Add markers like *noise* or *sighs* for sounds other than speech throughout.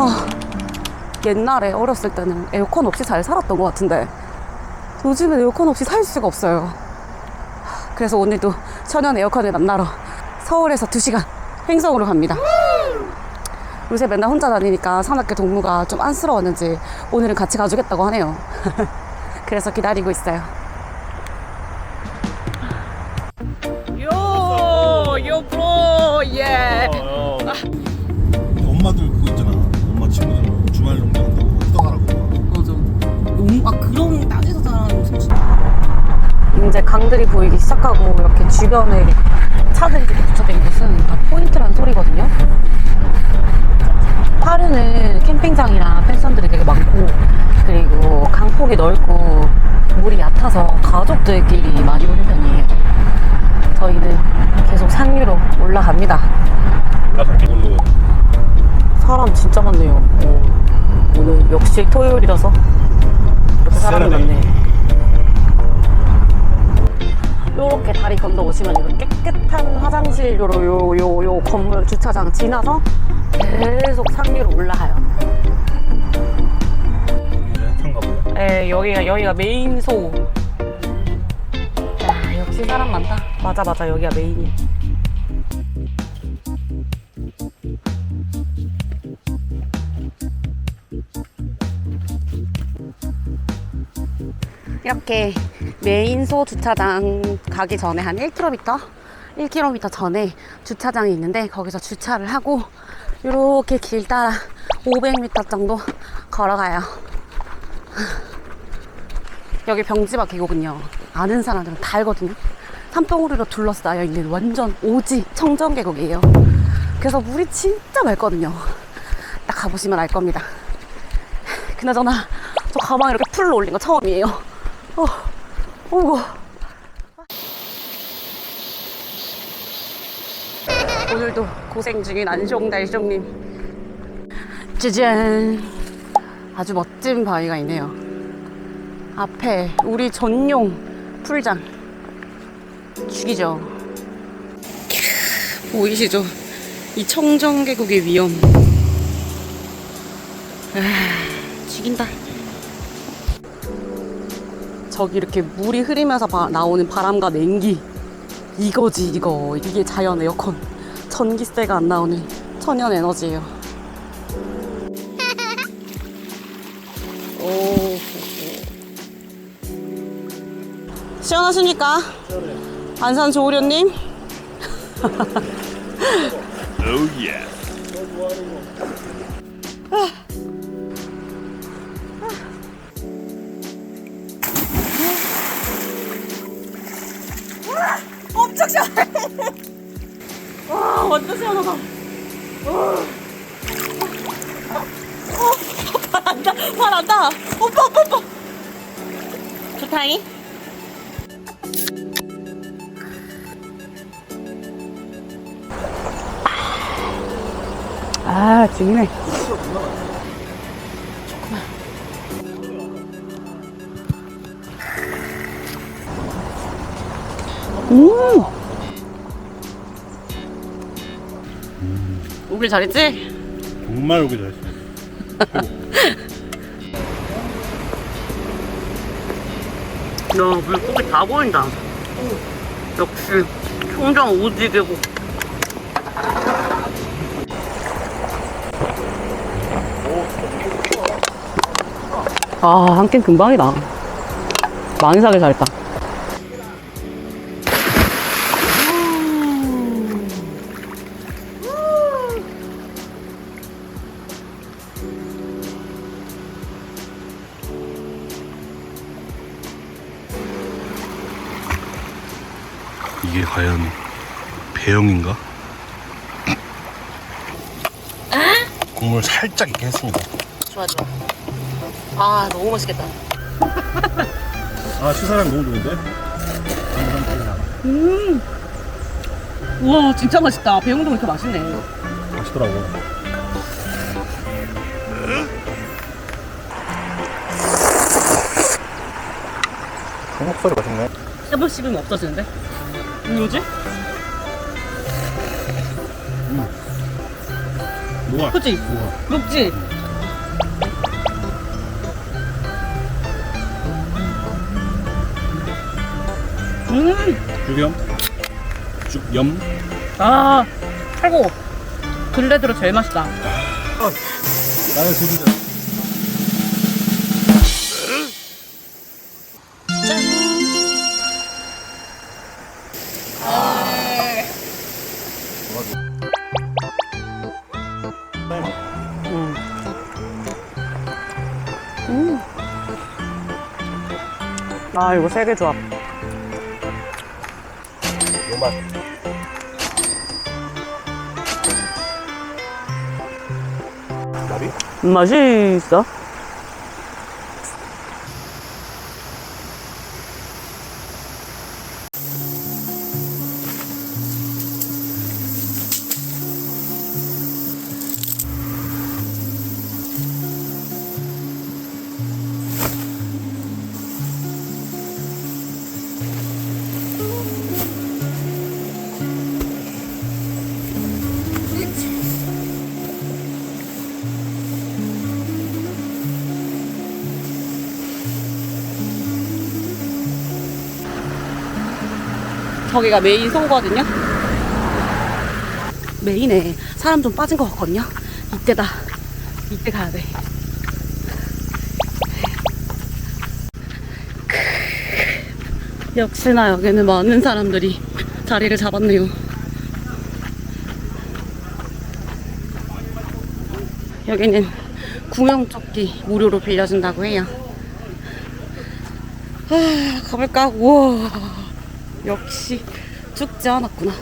아, 옛날에 어렸을 때는 에어컨 없이 잘 살았던 것 같은데 요즘은 에어컨 없이 살 수가 없어요. 그래서 오늘도 천연 에어컨을 만나러 서울에서 2시간 횡성으로 갑니다. 요새 맨날 혼자 다니니까 산악계 동무가 좀 안쓰러웠는지 오늘은 같이 가주겠다고 하네요. *laughs* 그래서 기다리고 있어요. 요, 강들이 보이기 시작하고 이렇게 주변에 차들이 이렇게 붙여진 곳은 다 포인트라는 소리거든요. 파르는 캠핑장이랑 펜션들이 되게 많고 그리고 강폭이 넓고 물이 얕아서 가족들끼리 많이 오는 편이에요. 저희는 계속 산 위로 올라갑니다. 사람 진짜 많네요. 어, 오늘 역시 토요일이라서 이렇게 사람이. 많네. 요렇게 다리 건너 오시면 이거 깨끗한 화장실로 요, 요, 요 건물 주차장 지나서 계속 산 위로 올라가요. 한가 보요. 에, 여기가, 여기가 메인 소. 야, 역시 사람 많다. 맞아, 맞아. 여기가 메인이야. 이렇게 메인소 주차장 가기 전에 한 1km? 1km 전에 주차장이 있는데 거기서 주차를 하고 이렇게 길 따라 500m 정도 걸어가요. 여기 병지바 계곡은요 아는 사람들은 다 알거든요. 산봉우리로 둘러싸여 있는 완전 오지 청정 계곡이에요. 그래서 물이 진짜 맑거든요. 딱 가보시면 알 겁니다. 그나저나 저 가방 이렇게 풀로 올린 거 처음이에요. 어, 어이구 오늘도 고생 중인 안숑달숑님. 짜잔. 아주 멋진 바위가 있네요. 앞에 우리 전용 풀장. 죽이죠. 캬, 보이시죠? 이 청정계곡의 위험. 아, 죽인다 저기 이렇게 물이 흐리면서 바- 나오는 바람과 냉기 이거지 이거 이게 자연 에어컨 전기세가 안 나오는 천연 에너지예요 *laughs* 오 시원하십니까? 안산 조우련님? *laughs* *laughs* Oh yeah. 엄청 시원해. 와, 완전 시원하다. 어, 발 안다, 발 안다. 오빠, 오빠, 오빠. 좋다잉? 아, 죽네. 음. 오길 잘했지? 정말 오기 잘했어. 야, 물고기 다 보인다. 역시 청정 오지계곡. 아, 한 캔 금방이다. 많이 사길 잘했다. 배영인가? 국물 살짝 있게 했습니다. 좋아, 좋아. 아, 너무 맛있겠다. *laughs* 아 시사람 너무 좋은데? 우와, 진짜 맛있다. 배용동 이렇게 맛있네. 맛있더라고. 목소리 맛있네. 씹을 씹으면 없어지는데? 뭐지? 뭐야? 그치? 녹지? 음! 죽염? 죽염? 아, 최고! 근래 들어 제일 맛있다. 나의 소주자. 음. 아, 이거 세개 조합. 요맛. 나비? 맛있어? 저기가 메인 송거든요. 메인에 사람 좀 빠진 것 같거든요. 이때다. 이때 가야 돼. 역시나 여기는 많은 사람들이 자리를 잡았네요. 여기는 구명조끼 무료로 빌려준다고 해요. 아, 가볼까? 우와. 역시 죽지 않았구나.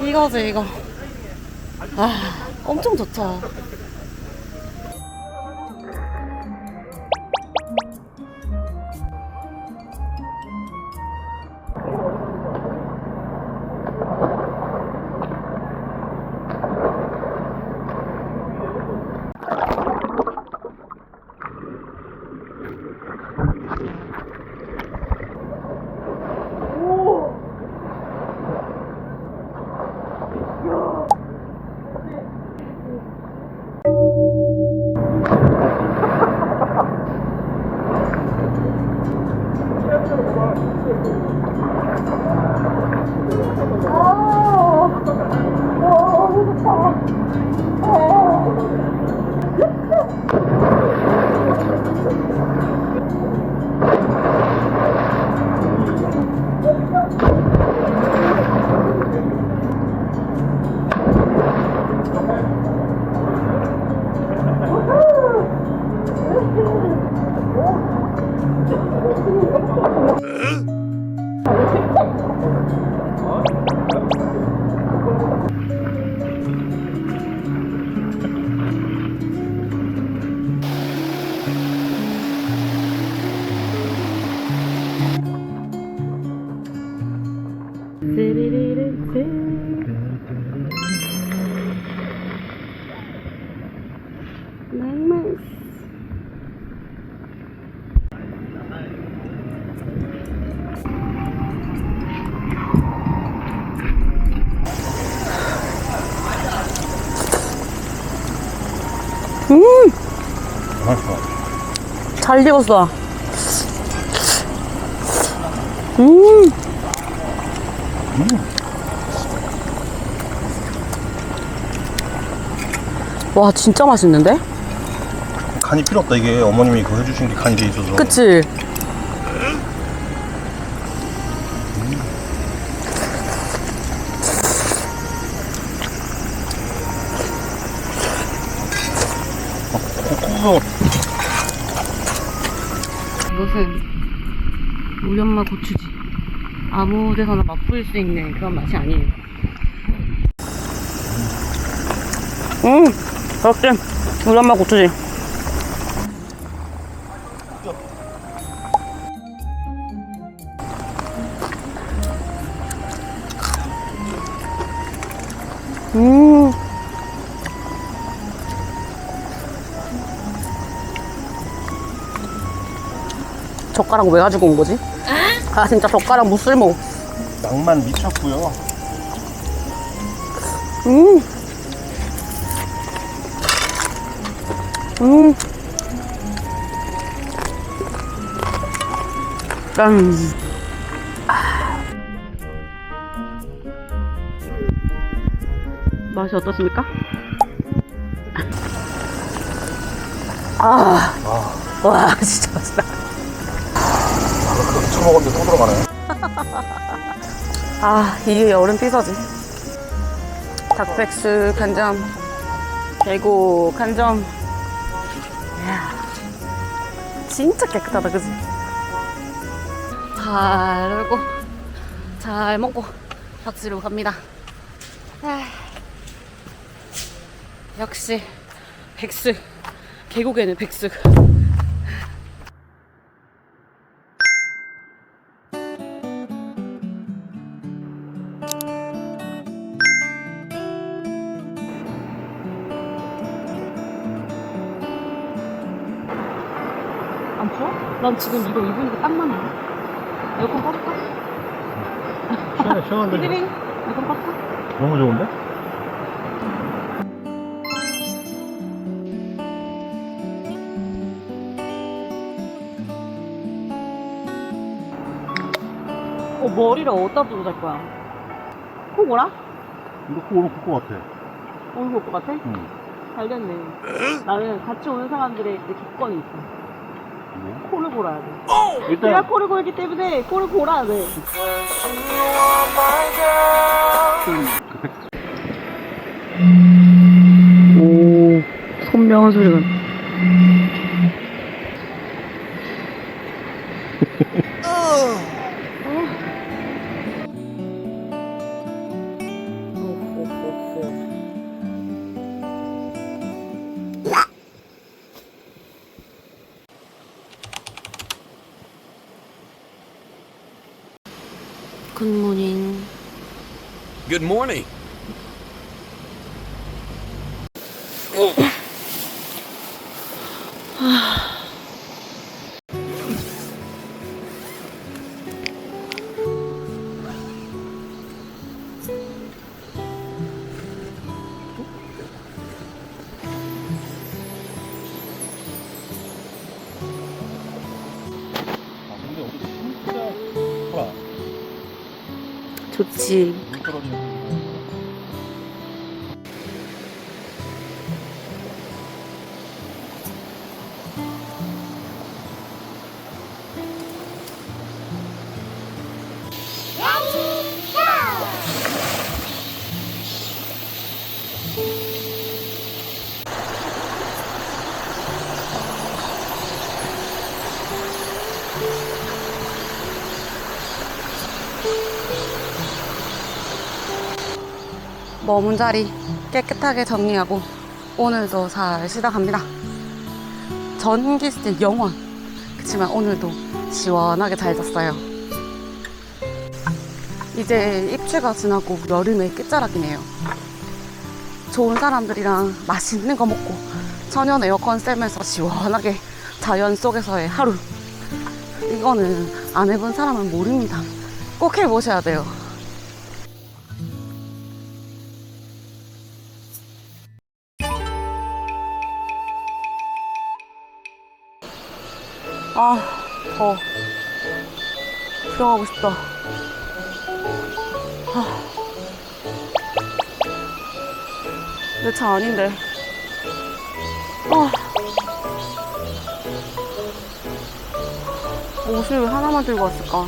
이거지, 이거. 아, 엄청 좋죠. 맛있어. 잘 익었어. 음. 와, 진짜 맛있는데? 간이 필요 없다. 이게 어머님이 그거 해주신 게 간이 돼 있어서. 그치? 이것은 우리 엄마 고추지. 아무 데서나 맛볼 수 있는 그런 맛이 아니에요. 음, 역시 우리 엄마 고추지. 음. 젓가락 왜 가지고 온 거지? 아 진짜 젓가락 무쓸모 낭만 미쳤고요. 음. 음. 짠. 아. 맛이 어떻습니까? 아. 와, 진짜 맛있다. 그렇게 처먹었는데 또 들어가네. 아, 이게 여름 피서지. 닭백숙 한 점, 대구 한 점. 이야, 진짜 깨끗하다, 그지? 잘 놀고, 잘 먹고, 박지로 갑니다. 아, 역시, 백숙. 계곡에는 백숙. 안 추워? 난 지금 이거 입으니까 딱 맞네. 에어컨 꺼볼까? 시원해, 시원한데. 피디링, *laughs* 에어컨 꺼볼까? 너무 좋은데? 어, 머리를 어디다 두고 잘 거야? 코 뭐라? 이거 코 오늘 볼것 같아. 얼굴 올것 같아? 응. 잘 됐네. 나는 같이 오는 사람들의 그 조건이 있어. 뭐? 코를 골아야 돼. 내가 일단 코를 골기 때문에 코를 골아야 돼. 오, 선명한 소리가. Good morning. Good morning. Oh. *sighs* 좋 머문 자리 깨끗하게 정리하고 오늘도 잘 쉬다 갑니다. 전기 스틱 영원. 그치만 오늘도 시원하게 잘 잤어요. 이제 입추가 지나고 여름의 끝자락이네요. 좋은 사람들이랑 맛있는 거 먹고 천연 에어컨 쐬면서 시원하게 자연 속에서의 하루. 이거는 안 해본 사람은 모릅니다. 꼭 해보셔야 돼요. 아, 더워. 들어가고 싶다. 내차 아닌데. 아. 옷을 왜 하나만 들고 왔을까?